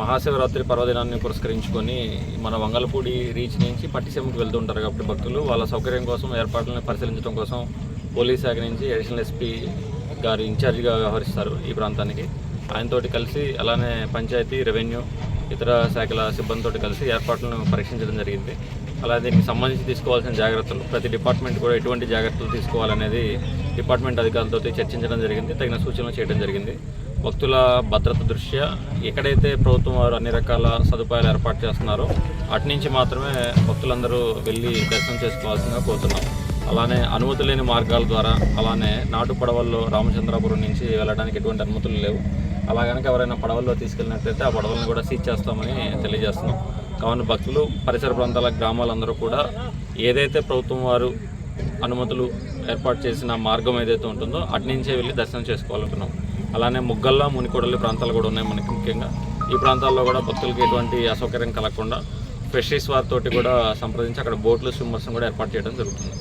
మహాశివరాత్రి పర్వదినాన్ని పురస్కరించుకొని మన వంగలపూడి రీచ్ నుంచి పట్టిసీమకి వెళ్తుంటారు కాబట్టి భక్తులు. వాళ్ళ సౌకర్యం కోసం ఏర్పాట్లను పరిశీలించడం కోసం పోలీస్ శాఖ నుంచి అడిషనల్ ఎస్పీ గారు ఇన్ఛార్జిగా వ్యవహరిస్తారు ఈ ప్రాంతానికి. ఆయనతోటి కలిసి అలానే పంచాయతీ రెవెన్యూ ఇతర శాఖల సిబ్బందితో కలిసి ఏర్పాట్లను పరీక్షించడం జరిగింది. అలా దీనికి సంబంధించి తీసుకోవాల్సిన జాగ్రత్తలు ప్రతి డిపార్ట్మెంట్ కూడా ఎటువంటి జాగ్రత్తలు తీసుకోవాలనేది డిపార్ట్మెంట్ అధికారులతో చర్చించడం జరిగింది తగిన సూచనలు చేయడం జరిగింది. భక్తుల భద్రత దృష్ట్యా ఎక్కడైతే ప్రభుత్వం వారు అన్ని రకాల సదుపాయాలు ఏర్పాటు చేస్తున్నారో అటు నుంచి మాత్రమే భక్తులందరూ వెళ్ళి దర్శనం చేసుకోవాల్సిందిగా కోరుతున్నాం. అలానే అనుమతి లేని మార్గాల ద్వారా అలానే నాటు పడవల్లో రామచంద్రాపురం నుంచి వెళ్ళడానికి ఎటువంటి అనుమతులు లేవు. అలా కనుక ఎవరైనా పడవల్లో తీసుకెళ్ళినట్లయితే ఆ పడవలను కూడా సీజ్ చేస్తామని తెలియజేస్తున్నాం. కావున భక్తులు పరిసర ప్రాంతాల గ్రామాలందరూ కూడా ఏదైతే ప్రభుత్వం వారు అనుమతులు ఏర్పాటు చేసిన మార్గం ఏదైతే ఉంటుందో అటు నుంచే వెళ్ళి దర్శనం చేసుకోవాలనుకున్నాం అలానే ముగ్గల్లా మునికోడలి ప్రాంతాలు కూడా ఉన్నాయి మనకి ముఖ్యంగా. ఈ ప్రాంతాల్లో కూడా భక్తులకి ఎటువంటి అసౌకర్యం కలగకుండా ఫిషరీస్ వారితోటి కూడా సంప్రదించి అక్కడ బోట్లు స్విమ్మర్స్ని కూడా ఏర్పాటు చేయడం జరుగుతుంది.